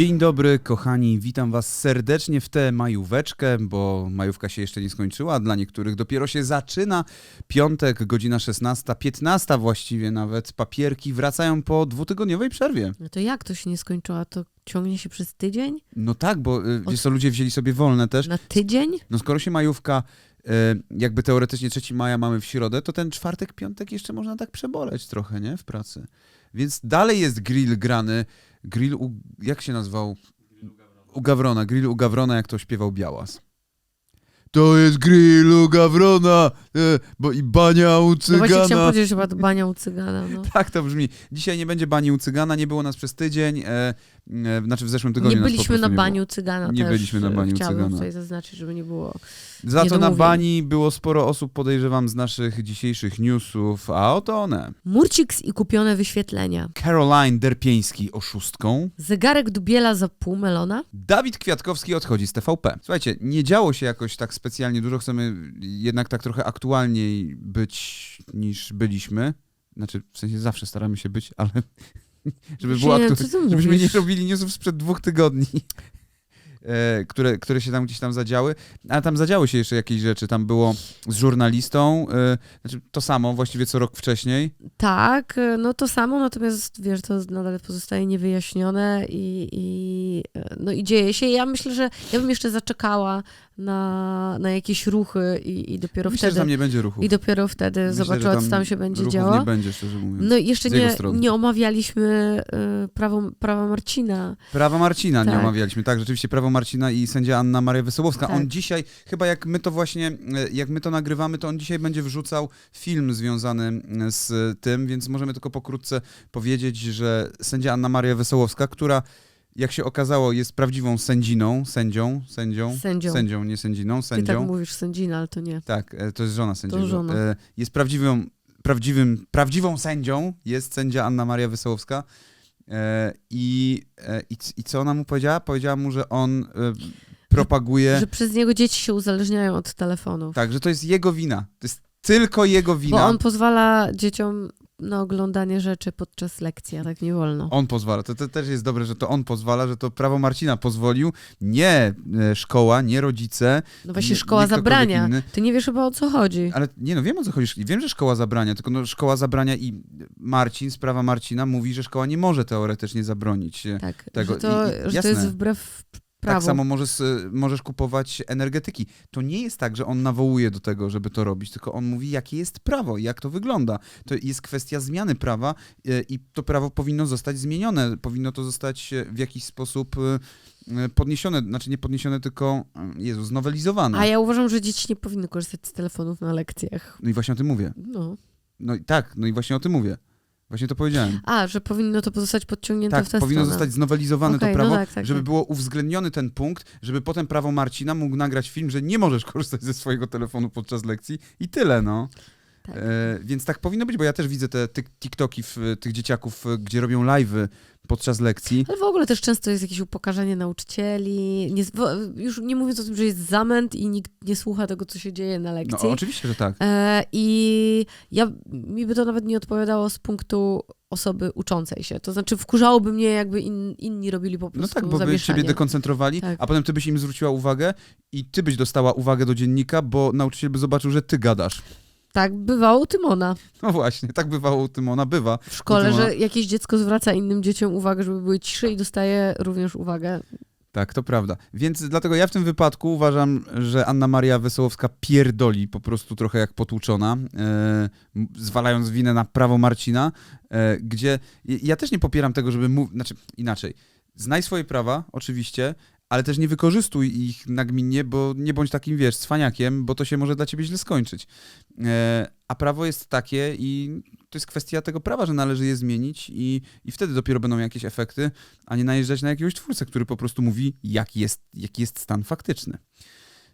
Dzień dobry, kochani, witam was serdecznie w tę majóweczkę, bo majówka się jeszcze nie skończyła, dla niektórych dopiero się zaczyna. Piątek, godzina 16, 15 właściwie nawet, papierki wracają po dwutygodniowej przerwie. No to jak to się nie skończyło? To ciągnie się przez tydzień? No tak, bo y, wiesz co, ludzie wzięli sobie wolne też. Na tydzień? No skoro się majówka, y, jakby teoretycznie 3 maja mamy w środę, to ten czwartek, piątek jeszcze można tak przeboleć trochę, nie? W pracy. Więc dalej jest grill grany. Grill, u, jak się nazwał? U Gawrona. Grill u Gawrona, jak to śpiewał Białas. To jest grill u Gawrona, e, bo i bania u No właśnie chciałam cygana. powiedzieć chyba to bania u cygana. No. tak to brzmi. Dzisiaj nie będzie bani u cygana, nie było nas przez tydzień, e, znaczy w zeszłym tygodniu Nie byliśmy na baniu cygana Nie też. byliśmy na baniu Chciałabym cygana. tutaj zaznaczyć, żeby nie było. Za to na bani było sporo osób, podejrzewam, z naszych dzisiejszych newsów, a oto one. Murciks i kupione wyświetlenia. Caroline Derpieński oszustką, Zegarek Dubiela za pół melona. Dawid Kwiatkowski odchodzi z TVP. Słuchajcie, nie działo się jakoś tak specjalnie dużo, chcemy jednak tak trochę aktualniej być niż byliśmy. Znaczy, w sensie zawsze staramy się być, ale żeby było Nie, aktu- żebyśmy nie robili newsów sprzed dwóch tygodni. e, Które, które się tam gdzieś tam zadziały, ale tam zadziały się jeszcze jakieś rzeczy. Tam było z żurnalistą, e, znaczy to samo właściwie co rok wcześniej. Tak, no to samo, natomiast wiesz, to nadal pozostaje niewyjaśnione i, i, no i dzieje się. Ja myślę, że ja bym jeszcze zaczekała na, na jakieś ruchy i, i dopiero Myślę, że wtedy tam nie będzie ruchu. i dopiero wtedy Myślę, że zobaczyła, co tam się będzie ruchów działo. nie będzie, szczerze mówiąc. No i jeszcze nie, nie omawialiśmy y, prawo, prawa Marcina. Prawa Marcina nie Tak. omawialiśmy. Tak, rzeczywiście prawo Marcina i sędzia Anna Maria Wesołowska. Tak. On dzisiaj, chyba jak my to właśnie, e, jak my to nagrywamy, to on dzisiaj będzie wrzucał film związany e, z tym, więc możemy tylko pokrótce powiedzieć, że sędzia Anna Maria Wesołowska, która jak się okazało jest prawdziwą sędziną, sędzią, sędzią, Sędzią. sędzią nie sędziną, Ty sędzią. tak mówisz sędzina, ale to nie. Tak, e, to jest żona sędziego. żona. E, Jest prawdziwą, prawdziwym, prawdziwą sędzią, jest sędzia Anna Maria Wesołowska. E, I, i, I co ona mu powiedziała? Powiedziała mu, że on propaguje. Że przez niego dzieci się uzależniają od telefonów. Tak, że to jest jego wina. To jest tylko jego wina. Bo on pozwala dzieciom na oglądanie rzeczy podczas lekcji, a tak nie wolno. On pozwala. To, to też jest dobre, że to on pozwala, że to prawo Marcina pozwolił. Nie e, szkoła, nie rodzice. No właśnie nie- szkoła nie zabrania. inny. Ty nie wiesz chyba o co chodzi. Ale nie no, wiem o co chodzi. Wiem, że szkoła zabrania, tylko no, szkoła zabrania i Marcin, sprawa Marcina mówi, że szkoła nie może teoretycznie zabronić. e, Tak, tego. że to, I- i- że to jest wbrew prawu. Tak samo możesz, możesz kupować energetyki. To nie jest tak, że on nawołuje do tego, żeby to robić, tylko on mówi, jakie jest prawo, jak to wygląda. To jest kwestia zmiany prawa e, i to prawo powinno zostać zmienione. Powinno to zostać e, w jakiś sposób podniesione, znaczy nie podniesione, tylko, Jezu, znowelizowane. A ja uważam, że dzieci nie powinny korzystać z telefonów na lekcjach. No i właśnie o tym mówię. No. No i tak, no i właśnie o tym mówię. Właśnie to powiedziałem. A, że powinno to pozostać podciągnięte Tak, w tę powinno stronę. zostać znowelizowane Okej, to no prawo, tak, tak, żeby tak. było uwzględniony ten punkt, żeby potem prawo Marcina mógł nagrać film, że nie możesz korzystać ze swojego telefonu podczas lekcji i tyle, no. Tak. E, więc tak powinno być, bo ja też widzę te TikToki w, tych dzieciaków, gdzie robią live'y podczas lekcji. Ale w ogóle też często jest jakieś upokarzanie nauczycieli. Nie, już nie mówiąc o tym, że jest zamęt i nikt nie słucha tego, co się dzieje na No lekcji. oczywiście, że tak. E, I ja, mi by to nawet nie odpowiadało z punktu osoby uczącej się. To znaczy wkurzałoby mnie, jakby in, inni robili po No prostu tak, bo by zamieszanie. ciebie dekoncentrowali, Tak. a potem ty byś im zwróciła uwagę i ty byś dostała uwagę do dziennika, bo nauczyciel by zobaczył, że ty gadasz. Tak, bywało u Tymona No właśnie, tak bywało u Tymona, bywa. w szkole, że jakieś dziecko zwraca innym dzieciom uwagę, żeby były cisze i dostaje również uwagę. Tak, to prawda. Więc dlatego ja w tym wypadku uważam, że Anna Maria Wesołowska pierdoli po prostu trochę jak potłuczona, e, zwalając winę na prawo Marcina, e, gdzie ja też nie popieram tego, żeby mówić, znaczy inaczej, znaj swoje prawa, oczywiście, ale też nie wykorzystuj ich nagminnie, bo nie bądź takim, wiesz, cwaniakiem, bo to się może dla ciebie źle skończyć. E, a prawo jest takie i to jest kwestia tego prawa, że należy je zmienić i, i wtedy dopiero będą jakieś efekty, a nie najeżdżać na jakiegoś twórcę, który po prostu mówi, jaki jest, jaki jest stan faktyczny.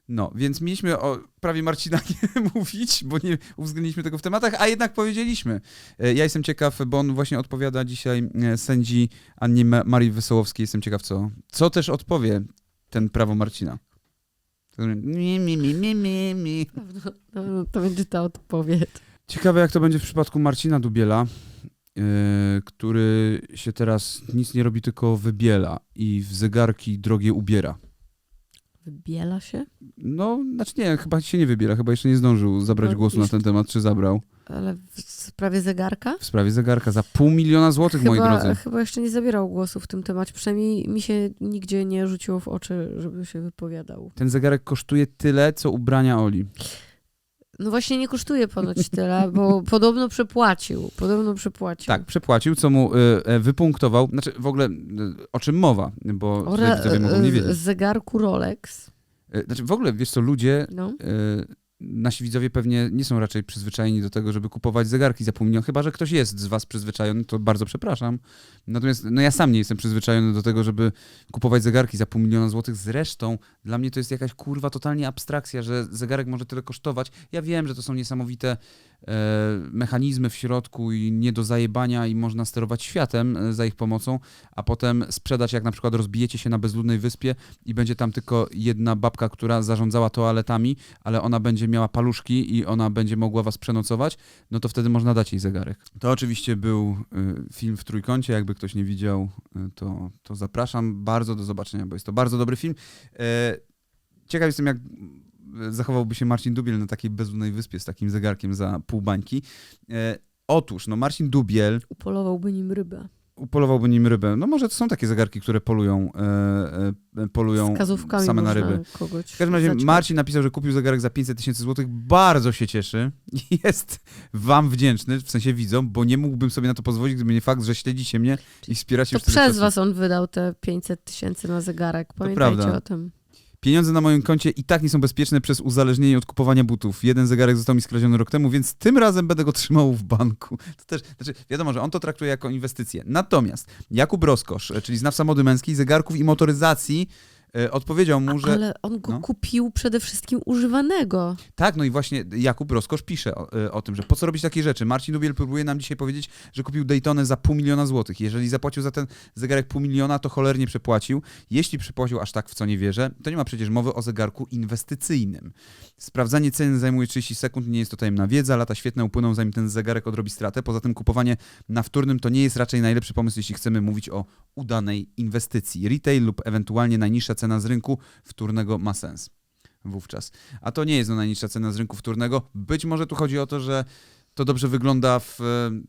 No, więc mieliśmy o prawie Marcina nie mówić, bo nie uwzględniliśmy tego w tematach, a jednak powiedzieliśmy. E, Ja jestem ciekaw, bo on właśnie odpowiada dzisiaj e, sędzi Annie Ma- Marii Wesołowskiej. Jestem ciekaw, co, co też odpowie ten prawo Marcina. Mi, mi, mi, mi, mi, mi. To będzie ta odpowiedź. Ciekawe, jak to będzie w przypadku Marcina Dubiela. który się teraz nic nie robi, tylko wybiela i w zegarki drogie ubiera. Wybiela się? No, znaczy nie, chyba się nie wybiera, chyba jeszcze nie zdążył zabrać No, głosu na ten temat, czy zabrał. Ale w sprawie zegarka? W sprawie zegarka za pół miliona złotych, moi Chyba, drodzy. chyba jeszcze nie zabierał głosu w tym temacie. Przynajmniej mi się nigdzie nie rzuciło w oczy, żeby się wypowiadał. Ten zegarek kosztuje tyle, co ubrania Oli. No właśnie nie kosztuje ponoć tyle, bo podobno przepłacił. Podobno przepłacił. Tak, przepłacił, co mu y, e, wypunktował. Znaczy, w ogóle y, o czym mowa, bo O tutaj widzowie mogą nie z- wiedzieć. zegarku Rolex. Y, Znaczy, w ogóle, wiesz co, ludzie No. e, nasi widzowie pewnie nie są raczej przyzwyczajeni do tego, żeby kupować zegarki za pół miliona, chyba że ktoś jest z was przyzwyczajony, to bardzo przepraszam. Natomiast no ja sam nie jestem przyzwyczajony do tego, żeby kupować zegarki za pół miliona złotych. Zresztą dla mnie to jest jakaś kurwa totalnie abstrakcja, że zegarek może tyle kosztować. Ja wiem, że to są niesamowite mechanizmy w środku i nie do zajebania i można sterować światem e, za ich pomocą, a potem sprzedać, jak na przykład rozbijecie się na bezludnej wyspie i będzie tam tylko jedna babka, która zarządzała toaletami, ale ona będzie miała paluszki i ona będzie mogła was przenocować, no to wtedy można dać jej zegarek. To oczywiście był y, film w trójkącie, jakby ktoś nie widział, to, to zapraszam bardzo do zobaczenia, bo jest to bardzo dobry film. E, ciekaw jestem, jak zachowałby się Marcin Dubiel na takiej bezludnej wyspie z takim zegarkiem za pół bańki. E, otóż, no Marcin Dubiel Upolowałby nim rybę. upolowałby nim rybę. No może to są takie zegarki, które polują, e, e, polują Wskazówkami same na ryby. kogoś W każdym razie. Marcin napisał, że kupił zegarek za 500 tysięcy złotych. Bardzo się cieszy jest wam wdzięczny, w sensie widzą, bo nie mógłbym sobie na to pozwolić, gdyby nie fakt, że śledzicie mnie i wspieracie To przez was on wydał te 500 tysięcy na zegarek. Pamiętajcie o tym. Pieniądze na moim koncie i tak nie są bezpieczne przez uzależnienie od kupowania butów. Jeden zegarek został mi skradziony rok temu, więc tym razem będę go trzymał w banku. To też, znaczy, wiadomo, że on to traktuje jako inwestycję. Natomiast Jakub Roskosz, czyli znawca mody męskiej, zegarków i motoryzacji, odpowiedział mu, że... Ale on go no. kupił przede wszystkim używanego. Tak, no i właśnie Jakub Roskosz pisze o, y, o tym, że po co robić takie rzeczy. Marcin Dubiel próbuje nam dzisiaj powiedzieć, że kupił Daytonę za pół miliona złotych. Jeżeli zapłacił za ten zegarek pół miliona, to cholernie przepłacił. Jeśli przepłacił aż tak, w co nie wierzę, to nie ma przecież mowy o zegarku inwestycyjnym. Sprawdzanie ceny zajmuje 30 sekund, nie jest to tajemna wiedza, lata świetne upłyną, zanim ten zegarek odrobi stratę. Poza tym kupowanie na wtórnym to nie jest raczej najlepszy pomysł, jeśli chcemy mówić o udanej inwestycji. Retail lub ewentualnie najniższa cena z rynku wtórnego ma sens wówczas. A to nie jest no najniższa cena z rynku wtórnego. Być może tu chodzi o to, że to dobrze wygląda w,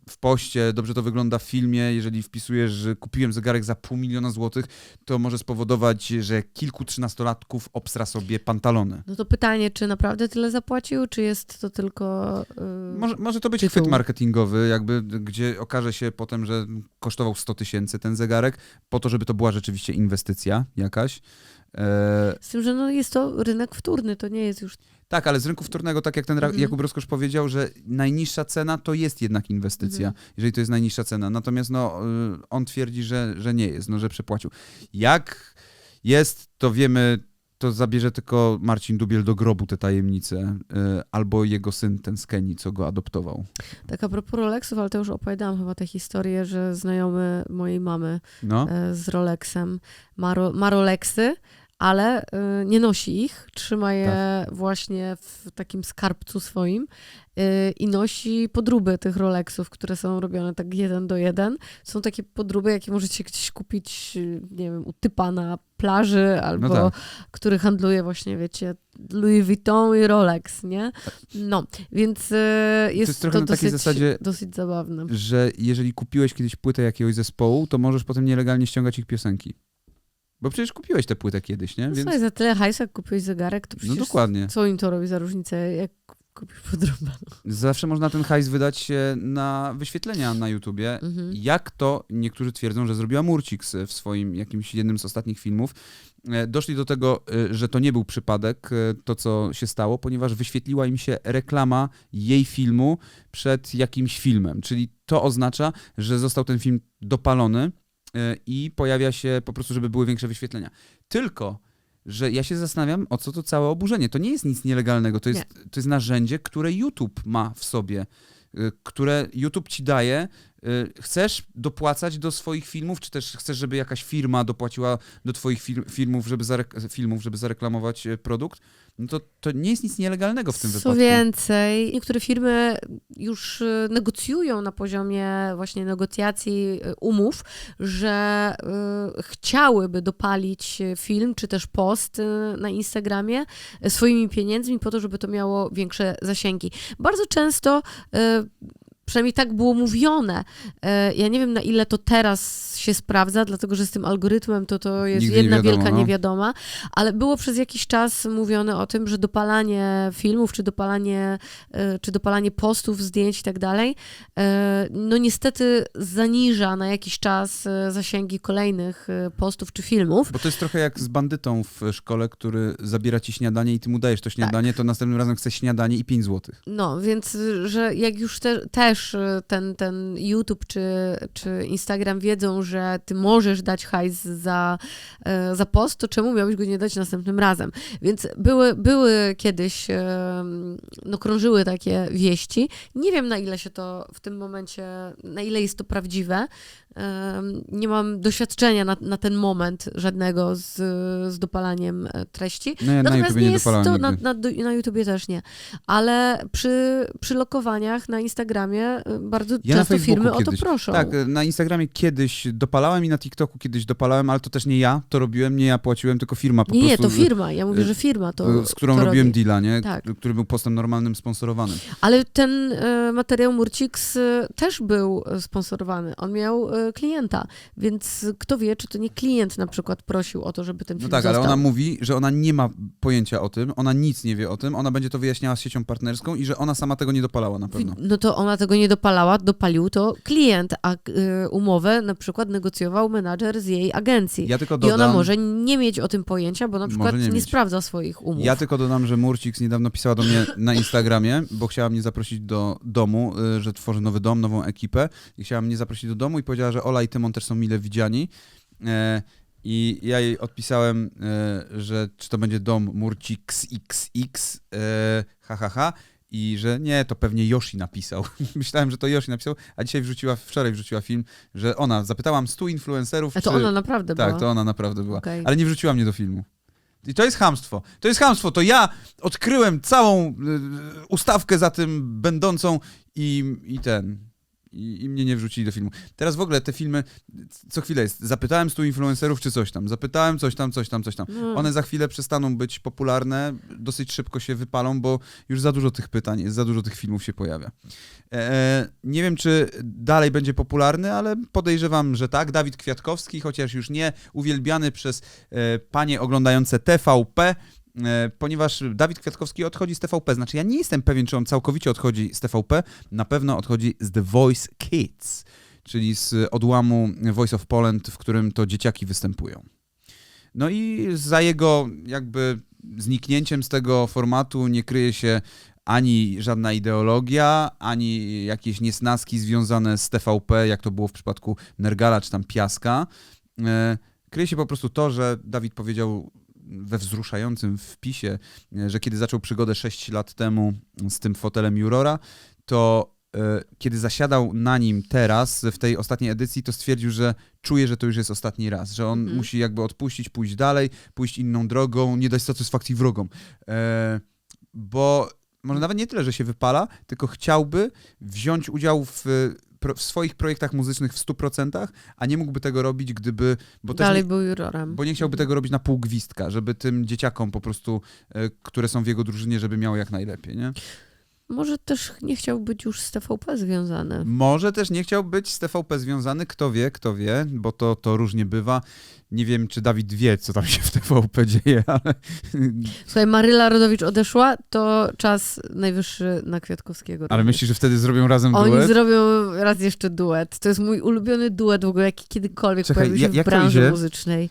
w poście, dobrze to wygląda w filmie. Jeżeli wpisujesz, że kupiłem zegarek za pół miliona złotych, to może spowodować, że kilku trzynastolatków obsra sobie pantalony. No to pytanie, czy naprawdę tyle zapłacił, czy jest to tylko... Yy... Może, może to być Tytuł. chwyt marketingowy, jakby, gdzie okaże się potem, że kosztował 100 tysięcy ten zegarek, po to, żeby to była rzeczywiście inwestycja jakaś. E, Z tym, że no jest to rynek wtórny, to nie jest już... Tak, ale z rynku wtórnego, tak jak ten Mhm. Jakub Roskosz powiedział, że najniższa cena to jest jednak inwestycja, Mhm. jeżeli to jest najniższa cena. Natomiast no, y, on twierdzi, że, że nie jest, no, że przepłacił. Jak jest, to wiemy, to zabierze tylko Marcin Dubiel do grobu te tajemnice, y, albo jego syn, ten z Kenii, co go adoptował. Tak a propos Rolexów, ale to już opowiadałam chyba tę historię, że znajomy mojej mamy No, e, z Rolexem ma, ro, ma Rolexy, ale e, nie nosi ich, trzyma je Tak. właśnie w takim skarbcu swoim e, i nosi podróby tych Rolexów, które są robione tak jeden do jeden. Są takie podróby, jakie możecie gdzieś kupić, e, nie wiem, u typa na plaży, albo tak. który handluje właśnie, wiecie, Louis Vuitton i Rolex, nie? No, więc jest, jest to na takiej dosyć, zasadzie- dosyć zabawne. że jeżeli kupiłeś kiedyś płytę jakiegoś zespołu, to możesz potem nielegalnie ściągać ich piosenki. Bo przecież kupiłeś tę płytę kiedyś, nie? No Więc, słuchaj, za tyle hajsu, jak kupiłeś zegarek, to no przecież dokładnie. co im to robi za różnicę, jak kupisz podróbę? Zawsze można ten hajs wydać e, na wyświetlenia na YouTubie. Mhm. Jak to niektórzy twierdzą, że zrobiła Murcix w swoim jakimś jednym z ostatnich filmów. E, Doszli do tego, e, że to nie był przypadek, to co się stało, ponieważ wyświetliła im się reklama jej filmu przed jakimś filmem. Czyli to oznacza, że został ten film dopalony i pojawia się po prostu, żeby były większe wyświetlenia. Tylko, że ja się zastanawiam, o co to całe oburzenie. To nie jest nic nielegalnego, to jest, to jest narzędzie, które YouTube ma w sobie, y, które YouTube ci daje, y, chcesz dopłacać do swoich filmów, czy też chcesz, żeby jakaś firma dopłaciła do twoich fil filmów, żeby, filmów, żeby zareklamować e, produkt, no to, to nie jest nic nielegalnego w tym Co wypadku. więcej, niektóre firmy już y, negocjują na poziomie właśnie negocjacji y, umów, że y, chciałyby dopalić y, film czy też post y, na Instagramie y, swoimi pieniędzmi po to, żeby to miało większe zasięgi. Bardzo często y, Przynajmniej tak było mówione. E, Ja nie wiem, na ile to teraz się sprawdza, dlatego że z tym algorytmem to to jest Nigdy nie jedna wiadomo, wielka no. niewiadoma, ale było przez jakiś czas mówione o tym, że dopalanie filmów, czy dopalanie, e, czy dopalanie postów, zdjęć i tak dalej, e, no niestety zaniża na jakiś czas zasięgi kolejnych postów czy filmów. Bo to jest trochę jak z bandytą w szkole, który zabiera ci śniadanie i ty mu dajesz to śniadanie, to następnym razem chce śniadanie i 5 złotych. No, więc że jak już te, też y, ten, ten YouTube czy, czy Instagram wiedzą, że ty możesz dać hajs za, e, za post, to czemu miałbyś go nie dać następnym razem? Więc były, były kiedyś, em, no krążyły takie wieści. Nie wiem na ile się to w tym momencie, na ile jest to prawdziwe. Nie mam doświadczenia na, na ten moment żadnego z, z dopalaniem e, treści. No ja na Natomiast YouTube nie nie jest to, na, na, na YouTubie też nie, ale przy, przy lokowaniach na Instagramie y, bardzo Ja na często firmy o to kiedyś. proszą. Tak, na Instagramie kiedyś dopalałem i na TikToku kiedyś dopalałem, ale to też nie ja to robiłem, nie ja płaciłem, tylko firma po nie, nie, prostu. to firma. Ja mówię, że firma to z którą to robiłem robi. deala, nie? Tak. Który był postem normalnym, sponsorowanym. Ale ten e, materiał Murcix e, też był e, sponsorowany. On miał e, klienta, więc kto wie, czy to nie klient na przykład prosił o to, żeby ten No film tak, ale został. ona mówi, że ona nie ma pojęcia o tym, ona nic nie wie o tym, ona będzie to wyjaśniała z siecią partnerską i że ona sama tego nie dopalała na pewno. No to ona tego nie dopalała, dopalił to klient, a e, umowę na przykład negocjował menadżer z jej agencji. Ja tylko I dodam, ona może nie mieć o tym pojęcia, bo na przykład nie nie, sprawdza swoich umów. Ja tylko dodam, że Murcix niedawno pisała do mnie na Instagramie, bo chciała mnie zaprosić do domu, y, że tworzy nowy dom, nową ekipę i chciała mnie zaprosić do domu i powiedziała, że Ola i Tymon też są mile widziani. E, I ja jej odpisałem, e, że czy to będzie dom Murcix XX, e, ha, ha, ha. I że nie, to pewnie Yoshi napisał. Myślałem, że to Yoshi napisał, a dzisiaj wrzuciła, wczoraj wrzuciła film, że ona, zapytałam 100 influencerów, A to czy... ona naprawdę Tak, była. to ona naprawdę była. Okej. Ale nie wrzuciła mnie do filmu. I to jest hamstwo. To jest hamstwo. To ja odkryłem całą ustawkę za tym będącą i, i ten. I, I mnie nie wrzucili do filmu. Teraz w ogóle te filmy, co chwilę jest. Zapytałem stu influencerów, czy coś tam. Zapytałem coś tam, coś tam, coś tam. No. One za chwilę przestaną być popularne, dosyć szybko się wypalą, bo już za dużo tych pytań, jest, za dużo tych filmów się pojawia. E, nie wiem, czy dalej będzie popularny, ale podejrzewam, że tak. Dawid Kwiatkowski, chociaż już nie uwielbiany przez e, panie oglądające TVP, e, ponieważ Dawid Kwiatkowski odchodzi z TVP. Znaczy, ja nie jestem pewien, czy on całkowicie odchodzi z TVP. Na pewno odchodzi z The Voice Kids, czyli z odłamu Voice of Poland, w którym to dzieciaki występują. No i za jego jakby zniknięciem z tego formatu nie kryje się ani żadna ideologia, ani jakieś niesnaski związane z TVP, jak to było w przypadku Nergala czy tam Piaska. E, Kryje się po prostu to, że Dawid powiedział wzruszającym wpisie, e, że kiedy zaczął przygodę 6 lat temu z tym fotelem jurora, to e, kiedy zasiadał na nim teraz, w tej ostatniej edycji, to stwierdził, że czuje, że to już jest ostatni raz, że on Mhm. musi jakby odpuścić, pójść dalej, pójść inną drogą, nie dać satysfakcji wrogom. E, bo może nawet nie tyle, że się wypala, tylko chciałby wziąć udział w, w swoich projektach muzycznych w 100%, a nie mógłby tego robić, gdyby... Bo Dalej nie, był jurorem. bo nie chciałby tego robić na pół gwizdka, żeby tym dzieciakom po prostu, e, które są w jego drużynie, żeby miało jak najlepiej, nie? Może też nie chciał być już z TVP związany. Może też nie chciał być z TVP związany, kto wie, kto wie, bo to, to różnie bywa. Nie wiem, czy Dawid wie, co tam się w TVP dzieje, ale Słuchaj, Maryla Rodowicz odeszła, to czas najwyższy na Kwiatkowskiego. Ale myślisz, że wtedy zrobią razem Oni duet? zrobią raz jeszcze duet. To jest mój ulubiony duet w ogóle, jaki kiedykolwiek Czekaj, pojawił ja- się w jak to branży muzycznej.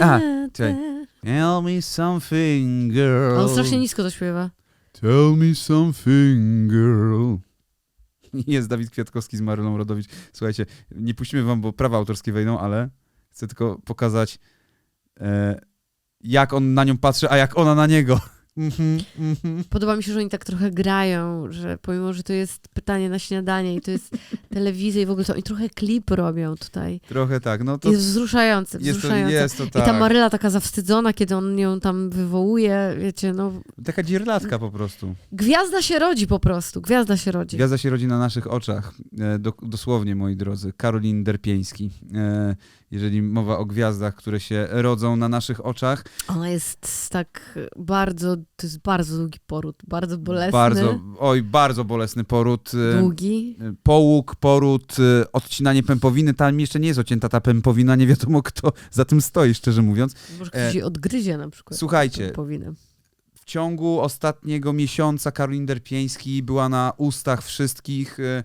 A, czekaj. Tell me something, girl. On strasznie nisko to śpiewa. Tell me something, girl. Jest Dawid Kwiatkowski z Marylą Rodowicz. Słuchajcie, nie puścimy wam, bo prawa autorskie wejdą, ale chcę tylko pokazać, e, jak on na nią patrzy, a jak ona na niego. Mhm, mhm. Podoba mi się, że oni tak trochę grają, że pomimo, że to jest pytanie na śniadanie i to jest telewizja i w ogóle to oni trochę klip robią tutaj. Trochę tak, no to Jest wzruszające, jest to, jest to I tak. ta Maryla taka zawstydzona, kiedy on ją tam wywołuje, wiecie, no Taka dzierlatka po prostu. gwiazda się rodzi po prostu, gwiazda się rodzi. Gwiazda się rodzi na naszych oczach. E, do, dosłownie, moi drodzy. Karolin Derpieński. E, jeżeli mowa o gwiazdach, które się rodzą na naszych oczach. Ona jest tak bardzo, to jest bardzo długi poród, bardzo bolesny, Bardzo, oj, bardzo bolesny poród. E, długi. e, Połóg, poród, e, odcinanie pępowiny. Tam jeszcze nie jest ocięta ta pępowina. Nie wiadomo, kto za tym stoi, szczerze mówiąc. Może e, ktoś jej odgryzie na przykład. słuchajcie, w ciągu ostatniego miesiąca Karolin Derpieński była na ustach wszystkich, e,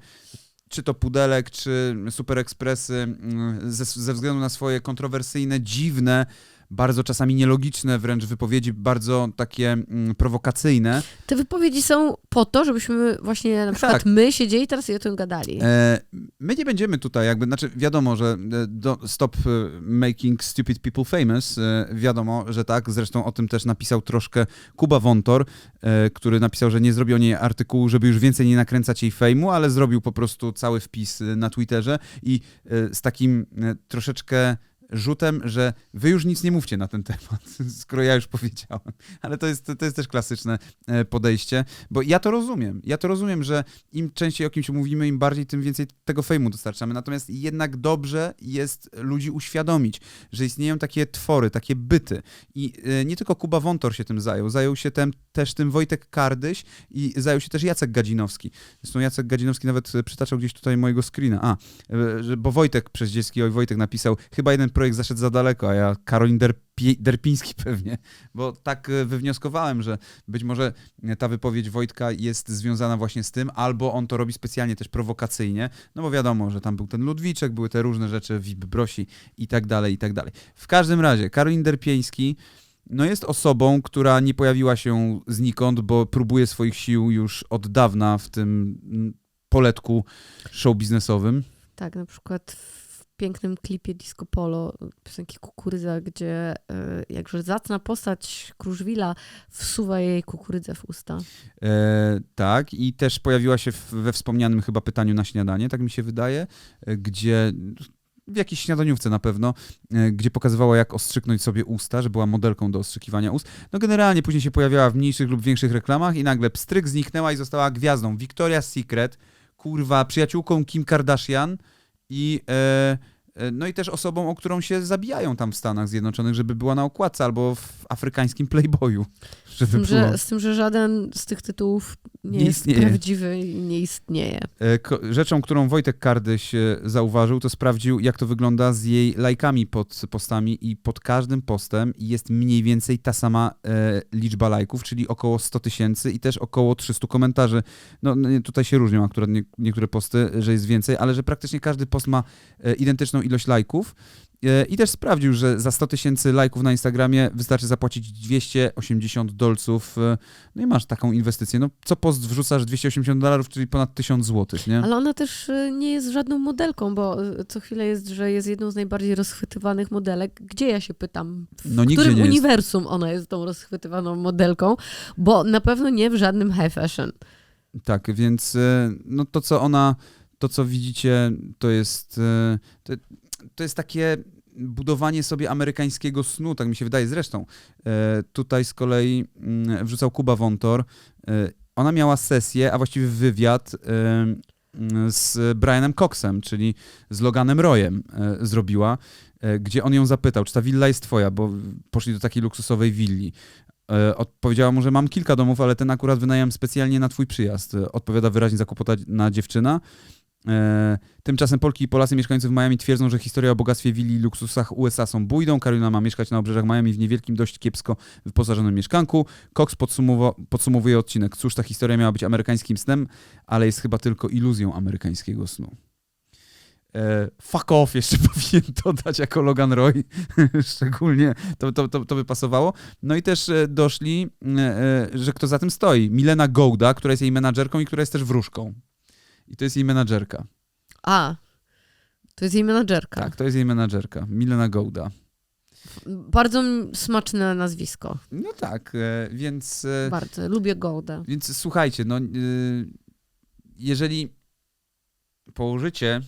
czy to Pudelek, czy Super Expressy, mm, ze, ze względu na swoje kontrowersyjne, dziwne, bardzo czasami nielogiczne wręcz wypowiedzi, bardzo takie mm, prowokacyjne. Te wypowiedzi są po to, żebyśmy właśnie na przykład Tak. my siedzieli teraz i o tym gadali. E, my nie będziemy tutaj jakby, znaczy wiadomo, że e, do, stop e, making stupid people famous, e, wiadomo, że tak, zresztą o tym też napisał troszkę Kuba Wontor, e, który napisał, że nie zrobił o niej artykułu, żeby już więcej nie nakręcać jej fejmu, ale zrobił po prostu cały wpis e, na Twitterze i z takim troszeczkę rzutem, że wy już nic nie mówcie na ten temat, skoro ja już powiedziałem. Ale to jest, to jest też klasyczne e, podejście, bo ja to rozumiem. Ja to rozumiem, że im częściej o kimś mówimy, im bardziej, tym więcej tego fejmu dostarczamy. Natomiast jednak dobrze jest ludzi uświadomić, że istnieją takie twory, takie byty. I e, nie tylko Kuba Wątor się tym zajął, zajął się tem, też tym Wojtek Kardyś i zajął się też Jacek Gadzinowski. Zresztą Jacek Gadzinowski nawet przytaczał gdzieś tutaj mojego screena. A, e, bo Wojtek przez dziecki, oj Wojtek napisał, chyba jeden projekt zaszedł za daleko, a ja Karolin Derpi, Derpiński pewnie, bo tak e, wywnioskowałem, że być może e, ta wypowiedź Wojtka jest związana właśnie z tym, albo on to robi specjalnie też prowokacyjnie, no bo wiadomo, że tam był ten Ludwiczek, były te różne rzeczy, VIP Brosi i tak dalej, i tak dalej. W każdym razie, Karolin Derpieński no jest osobą, która nie pojawiła się znikąd, bo próbuje swoich sił już od dawna w tym poletku show biznesowym. Tak, na przykład pięknym klipie Disco Polo piosenki Kukurydza, gdzie y, jakże zacna postać Kruszwila wsuwa jej kukurydzę w usta. E, tak, i też pojawiła się we wspomnianym chyba pytaniu na śniadanie, tak mi się wydaje, e, gdzie w jakiejś śniadaniówce na pewno, e, gdzie pokazywała jak ostrzyknąć sobie usta, że była modelką do ostrzykiwania ust. No generalnie później się pojawiała w mniejszych lub większych reklamach i nagle pstryk zniknęła i została gwiazdą. Victoria's Secret, kurwa, przyjaciółką Kim Kardashian i... E, e, no i też osobą, o którą się zabijają tam w Stanach Zjednoczonych, żeby była na okładce albo w afrykańskim Playboyu. Z Żeby tym, było. że, z tym, że żaden z tych tytułów nie, Nie jest istnieje. prawdziwy i nie istnieje. E, Rzeczą, którą Wojtek Kardyś e, zauważył, to sprawdził, jak to wygląda z jej lajkami pod postami i pod każdym postem jest mniej więcej ta sama e, liczba lajków, czyli około 100 tysięcy i też około 300 komentarzy. No tutaj się różnią akurat nie, niektóre posty, że jest więcej, ale że praktycznie każdy post ma e, ilość lajków. E, I też sprawdził, że za 100 tysięcy lajków na Instagramie wystarczy zapłacić 280 dolców. e, No i masz taką inwestycję. No co post wrzucasz 280 dolarów, czyli ponad 1000 złotych, nie? Ale ona też y, nie jest żadną modelką, bo co chwilę jest, że jest jedną z najbardziej rozchwytywanych modelek. Gdzie ja się pytam? W No, którym nie jest. uniwersum ona jest tą rozchwytywaną modelką? Bo na pewno nie w żadnym high fashion. Tak, więc e, no to, co ona, to, co widzicie, to jest, e, to, to jest takie budowanie sobie amerykańskiego snu, tak mi się wydaje. Zresztą e, tutaj z kolei mm, wrzucał Kuba Wontor. E, Ona miała sesję, a właściwie wywiad mm, z Brianem Coxem, czyli z Loganem Royem zrobiła, gdzie on ją zapytał, czy ta willa jest twoja, bo poszli do takiej luksusowej willi. Odpowiedziała mu, że mam kilka domów, ale ten akurat wynajam specjalnie na twój przyjazd. Odpowiada wyraźnie zakłopotana dziewczyna. E, Tymczasem Polki i Polacy mieszkający w Miami twierdzą, że historia o bogactwie willi i luksusach USA są bójdą. Karolina ma mieszkać na obrzeżach Miami w niewielkim, dość kiepsko wyposażonym mieszkanku. Cox podsumowuje odcinek. Cóż, ta historia miała być amerykańskim snem, ale jest chyba tylko iluzją amerykańskiego snu. E, fuck off jeszcze powinien dodać jako Logan Roy, szczególnie to, to, to, to by pasowało. No i też e, doszli, e, że kto za tym stoi. Milena Gouda, która jest jej menadżerką i która jest też wróżką. I to jest jej menadżerka. A, to jest jej menadżerka. Tak, to jest jej menadżerka. Milena Gouda. Bardzo smaczne nazwisko. No tak, e, więc... e, Bardzo. Lubię Goldę. Więc słuchajcie, no y, jeżeli położycie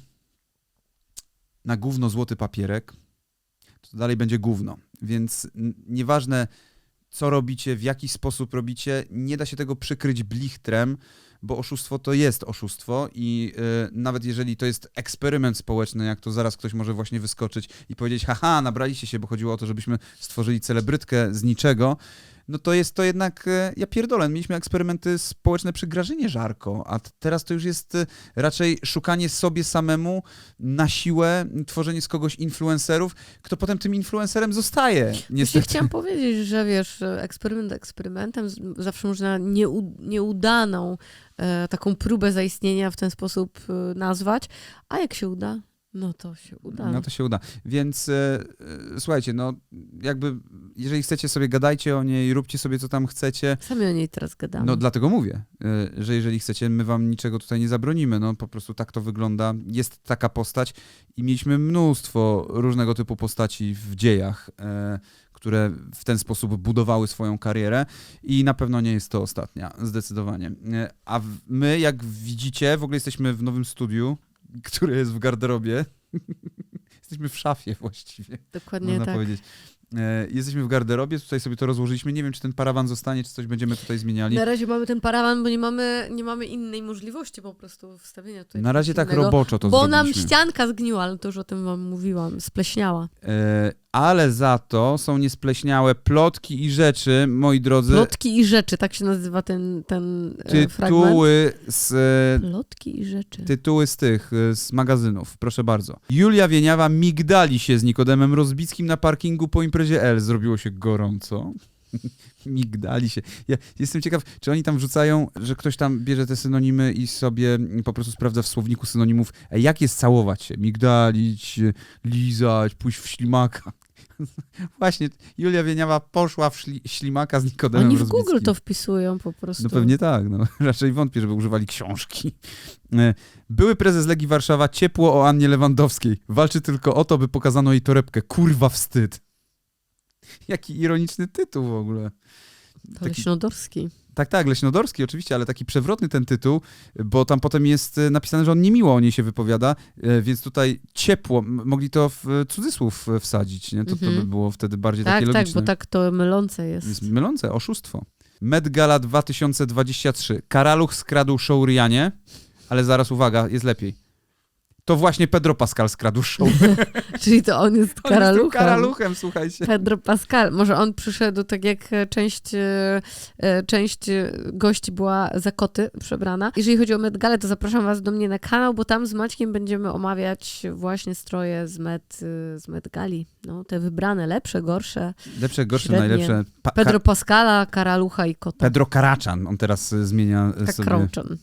na gówno złoty papierek, to dalej będzie gówno. Więc nieważne co robicie, w jaki sposób robicie, nie da się tego przykryć blichtrem, bo oszustwo to jest oszustwo i y, nawet jeżeli to jest eksperyment społeczny, jak to zaraz ktoś może właśnie wyskoczyć i powiedzieć, haha, nabraliście się, bo chodziło o to, żebyśmy stworzyli celebrytkę z niczego, no to jest to jednak, e, ja pierdolę, mieliśmy eksperymenty społeczne przy Grażynie Żarko, a teraz to już jest e, raczej szukanie sobie samemu na siłę, tworzenie z kogoś influencerów, kto potem tym influencerem zostaje. Niestety. chciałam powiedzieć, że wiesz, eksperyment eksperymentem, zawsze można nieu, nieudaną e, taką próbę zaistnienia w ten sposób e, nazwać, a jak się uda, no to się uda. No to się uda. Więc e, e, słuchajcie, no jakby, jeżeli chcecie sobie, gadajcie o niej, róbcie sobie co tam chcecie. Sami o niej teraz gadamy. No dlatego mówię, y, że jeżeli chcecie, my wam niczego tutaj nie zabronimy. No po prostu tak to wygląda. Jest taka postać i mieliśmy mnóstwo różnego typu postaci w dziejach, e, które w ten sposób budowały swoją karierę i na pewno nie jest to ostatnia, zdecydowanie. E, A w- my, jak widzicie, w ogóle jesteśmy w nowym studiu, które jest w garderobie. jesteśmy w szafie właściwie Dokładnie można tak. powiedzieć. E, Jesteśmy w garderobie, tutaj sobie to rozłożyliśmy. Nie wiem, czy ten parawan zostanie, czy coś będziemy tutaj zmieniali. Na razie mamy ten parawan, bo nie mamy, nie mamy innej możliwości po prostu wstawienia tutaj. Na razie tak innego, roboczo to Bo nam zrobiliśmy. ścianka zgniła, ale to już o tym wam mówiłam, spleśniała. E, ale za to są niespleśniałe plotki i rzeczy, moi drodzy, Plotki i rzeczy, tak się nazywa ten, ten e, fragment. tytuły z, e, Plotki i rzeczy. tytuły z tych, e, z magazynów. Proszę bardzo. Julia Wieniawa migdali się z Nikodemem Rozbickim na parkingu po imprezie L. Zrobiło się gorąco. Migdali się. Ja jestem ciekaw, czy oni tam wrzucają, że ktoś tam bierze te synonimy i sobie po prostu sprawdza w słowniku synonimów, jak jest całować się, migdalić, lizać, pójść w ślimaka. Właśnie, Julia Wieniawa poszła w szli, ślimaka z Nikodemem Oni w Rozbickim. Google to wpisują po prostu. No pewnie tak, no. raczej wątpię, żeby używali książki. E, Były prezes Legii Warszawa ciepło o Annie Lewandowskiej. Walczy tylko o to, by pokazano jej torebkę. Kurwa wstyd. Jaki ironiczny tytuł w ogóle. To Leśnodorski. Tak, tak, Leśnodorski oczywiście, ale taki przewrotny ten tytuł, bo tam potem jest e, napisane, że on niemiło o niej się wypowiada, e, więc tutaj ciepło, mogli to w e, cudzysłów wsadzić, nie? To, to Mhm. by było wtedy bardziej Tak, takie tak, logiczne. bo tak to mylące jest. Jest mylące, oszustwo. Met Gala 2023. Karaluch skradł show Rianie, ale zaraz uwaga, jest lepiej. To właśnie Pedro Pascal skradł show. Czyli to on jest On jest karaluchem. karaluchem, słuchajcie. Pedro Pascal. Może on przyszedł tak jak e, część, e, e, część gości była za koty przebrana. Jeżeli chodzi o Met Galę, to zapraszam was do mnie na kanał, bo tam z Maćkiem będziemy omawiać właśnie stroje z Met, z Met Gali. No, te wybrane, lepsze, gorsze. Lepsze, gorsze, Średnie. najlepsze. Pa, Pedro Pascala, Karalucha i kota. Pedro Karaczan, on teraz zmienia e, sobie... Kakroczan.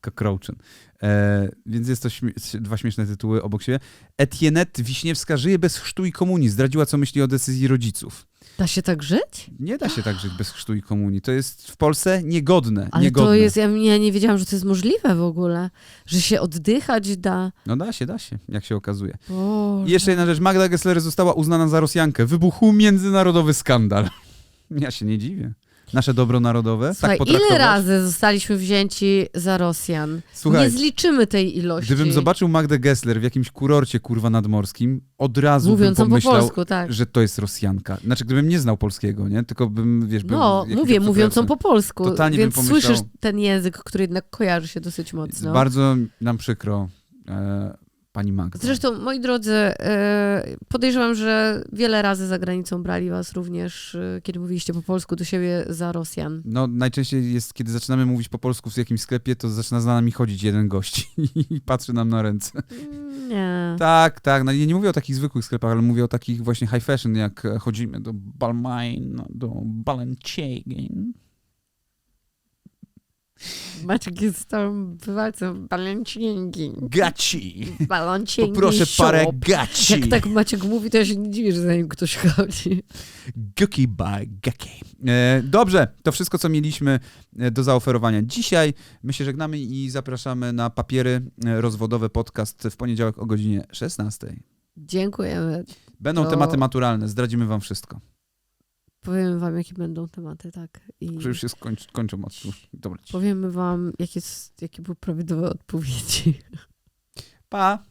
Kakroczyn. E, więc jest to śmie dwa śmieszne tytuły obok siebie. Etienette Wiśniewska żyje bez chrztu i komunii. Zdradziła, co myśli o decyzji rodziców. Da się tak żyć? Nie da się tak żyć bez chrztu i komunii. To jest w Polsce niegodne. Ale niegodne. to jest, ja, ja nie wiedziałam, że to jest możliwe w ogóle, że się oddychać da. No da się, da się, jak się okazuje. Boże. I jeszcze jedna rzecz. Magda Gessler została uznana za Rosjankę. Wybuchł międzynarodowy skandal. Ja się nie dziwię. Nasze dobro narodowe Słuchaj, tak ile razy zostaliśmy wzięci za Rosjan? Słuchaj, nie zliczymy tej ilości. gdybym zobaczył Magdę Gessler w jakimś kurorcie, kurwa, nadmorskim, od razu bym po pomyślał, polsku, tak. że to jest Rosjanka. Znaczy, gdybym nie znał polskiego, nie? Tylko bym, wiesz, był No, mówię, mówiącą po polsku, Totalnie więc pomyślał- słyszysz ten język, który jednak kojarzy się dosyć mocno. Bardzo nam przykro, e, pani Magda. Zresztą, moi drodzy, e, podejrzewam, że wiele razy za granicą brali was również, e, kiedy mówiliście po polsku do siebie za Rosjan. No, najczęściej jest, kiedy zaczynamy mówić po polsku w jakimś sklepie, to zaczyna za nami chodzić jeden gość i patrzy nam na ręce. Nie. Tak, tak. No, ja nie mówię o takich zwykłych sklepach, ale mówię o takich właśnie high fashion, jak chodzimy do Balmain, do Balenciaga. Maciek jest stałym bywalcą balencięgi. Gaci! Balencięgi Poproszę shop. parę gaci! Jak tak Maciek mówi, to ja się nie dziwię, że za nim ktoś chodzi. Guki by Gaki. E, dobrze, to wszystko, co mieliśmy e, do zaoferowania dzisiaj. My się żegnamy i zapraszamy na papiery e, rozwodowe podcast w poniedziałek o godzinie 16. Dziękujemy. Będą To- tematy maturalne, zdradzimy wam wszystko. Powiemy wam, jakie będą tematy, tak. I Że już się skończ, kończą od Dobra. powiemy wam, jakie, s- jakie były prawidłowe odpowiedzi. Pa!